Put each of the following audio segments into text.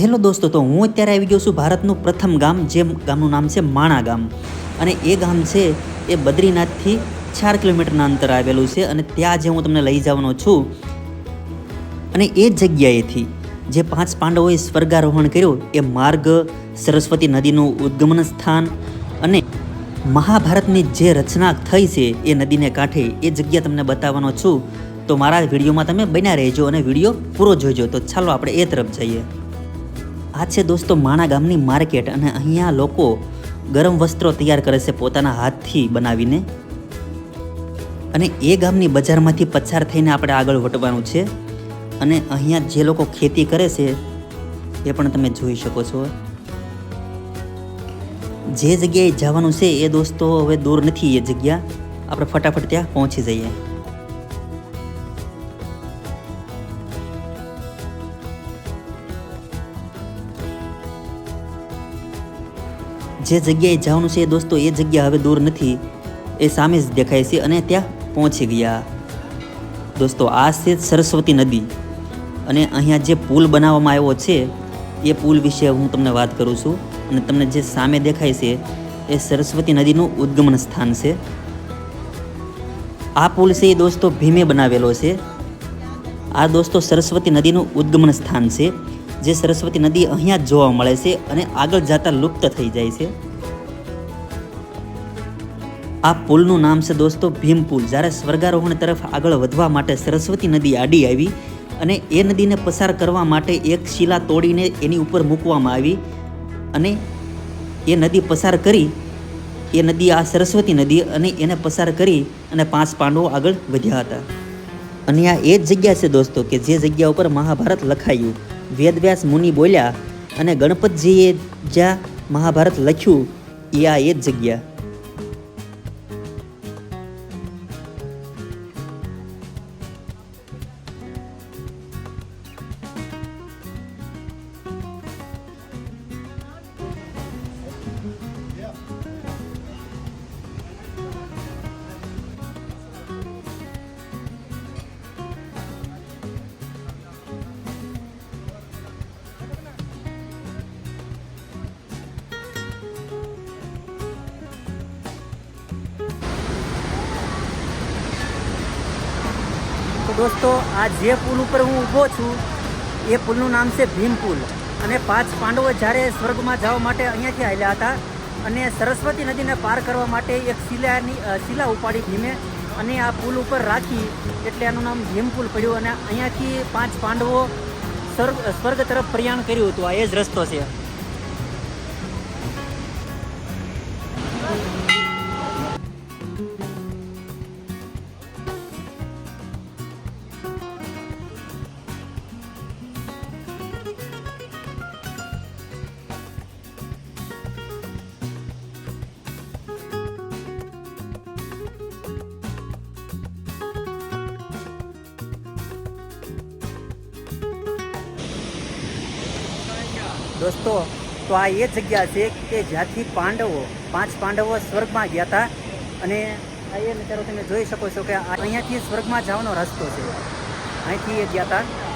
Hello દોસ્તો તો હું અત્યારે આવી ગયો છું ભારતનું પ્રથમ ગામ, જે ગામનું નામ છે માણા ગામ. અને એ ગામ છે, એ બદ્રીનાથથી ચાર કિલોમીટરના અંતર આવેલું છે અને ત્યાં જે હું તમને લઈ જવાનો છું, અને એ જગ્યાએથી જે પાંચ પાંડવોએ સ્વર્ગારોહણ કર્યું, એ માર્ગ, સરસ્વતી નદીનું ઉદ્ગમન સ્થાન અને મહાભારતની જે રચના થઈ છે એ નદીને કાંઠે, એ જગ્યા તમને બતાવવાનો છું. તો મારા વિડીયોમાં તમે બન્યા રહેજો અને વીડિયો પૂરો જોઈજો તો ચાલો આપણે એ તરફ જઈએ. આ છે દોસ્તો માણા ગામની માર્કેટ અને અહીંયા લોકો ગરમ વસ્ત્રો તૈયાર કરે છે પોતાના હાથથી બનાવીને. અને એ ગામની બજારમાંથી પસાર થઈને આપણે આગળ વટવાનું છે. અને અહીંયા જે લોકો ખેતી કરે છે, એ પણ તમે જોઈ શકો છો. જે જગ્યાએ જવાનું છે એ દોસ્તો હવે દૂર નથી એ જગ્યા. આપણે ફટાફટ ત્યાં પહોંચી જઈએ. જે જગ્યાએ જવાનું છે દોસ્તો, એ જગ્યા હવે દૂર નથી. એ સામે જ દેખાય છે અને ત્યાં પહોંચી ગયા. દોસ્તો, આ છે સરસ્વતી નદી. અને અહીંયા જે પુલ બનાવવામાં આવ્યો છે, એ પુલ વિશે હું તમને વાત કરું છું. અને તમને જે સામે દેખાય છે, એ સરસ્વતી નદીનું ઉદ્ગમન સ્થાન છે. આ પુલ છે એ દોસ્તો ભીમે બનાવેલો છે. આ દોસ્તો સરસ્વતી નદીનું ઉદ્ગમન સ્થાન છે. જે સરસ્વતી નદી અહીંયા જ જોવા મળે છે અને આગળ જતા લુપ્ત થઈ જાય છે. આ પુલનું નામ છે દોસ્તો ભીમ પુલ. જ્યારે સ્વર્ગારોહણ તરફ આગળ વધવા માટે સરસ્વતી નદી આડી આવી અને એ નદીને પસાર કરવા માટે એક શિલા તોડીને એની ઉપર મૂકવામાં આવી અને એ નદી પસાર કરી, એ નદી આ સરસ્વતી નદી અને એને પસાર કરી અને પાંચ પાંડવો આગળ વધ્યા હતા. અને આ એ જ જગ્યા છે દોસ્તો કે જે જગ્યા ઉપર મહાભારત લખાયું. વેદવ્યાસ મુનિ બોલ્યા અને ગણપતજીએ જ્યાં મહાભારત લખ્યું. એ આ એ જ જગ્યા. તો દોસ્તો, આ જે પુલ ઉપર હું ઊભો છું, એ પુલનું નામ છે ભીમ પુલ. અને પાંચ પાંડવો જ્યારે સ્વર્ગમાં જવા માટે અહીંયાથી આવ્યા હતા અને સરસ્વતી નદીને પાર કરવા માટે એક શિલાની શિલા ઉપાડી ભીમે અને આ પુલ ઉપર રાખી એટલે આનું નામ ભીમ પુલ પડ્યું અને અહીંયાથી પાંચ પાંડવો સ્વર્ગ સ્વર્ગ તરફ પ્રયાણ કર્યું હતું. આ એ જ રસ્તો છે. દોસ્તો, તો આ એ જગ્યા છે કે જ્યાંથી પાંડવો, પાંચ પાંડવો સ્વર્ગમાં ગયા હતા. અને એ નજારો તમે જોઈ શકો છો કે અહીંયાથી સ્વર્ગમાં જવાનો રસ્તો છે. અહીંથી એ ગયા હતા.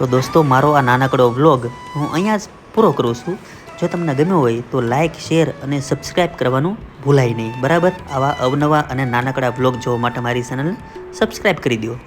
તો દોસ્તો, મારો આ નાનકડો વ્લોગ હું અહીંયા જ પૂરો કરું છું. જો તમને ગમ્યો હોય તો લાઇક શેર અને સબસ્ક્રાઈબ કરવાનું ભૂલાય નહીં. બરાબર? આવા અવનવા અને નાનકડા વ્લોગ જોવા માટે મારી ચેનલ સબસ્ક્રાઈબ કરી દો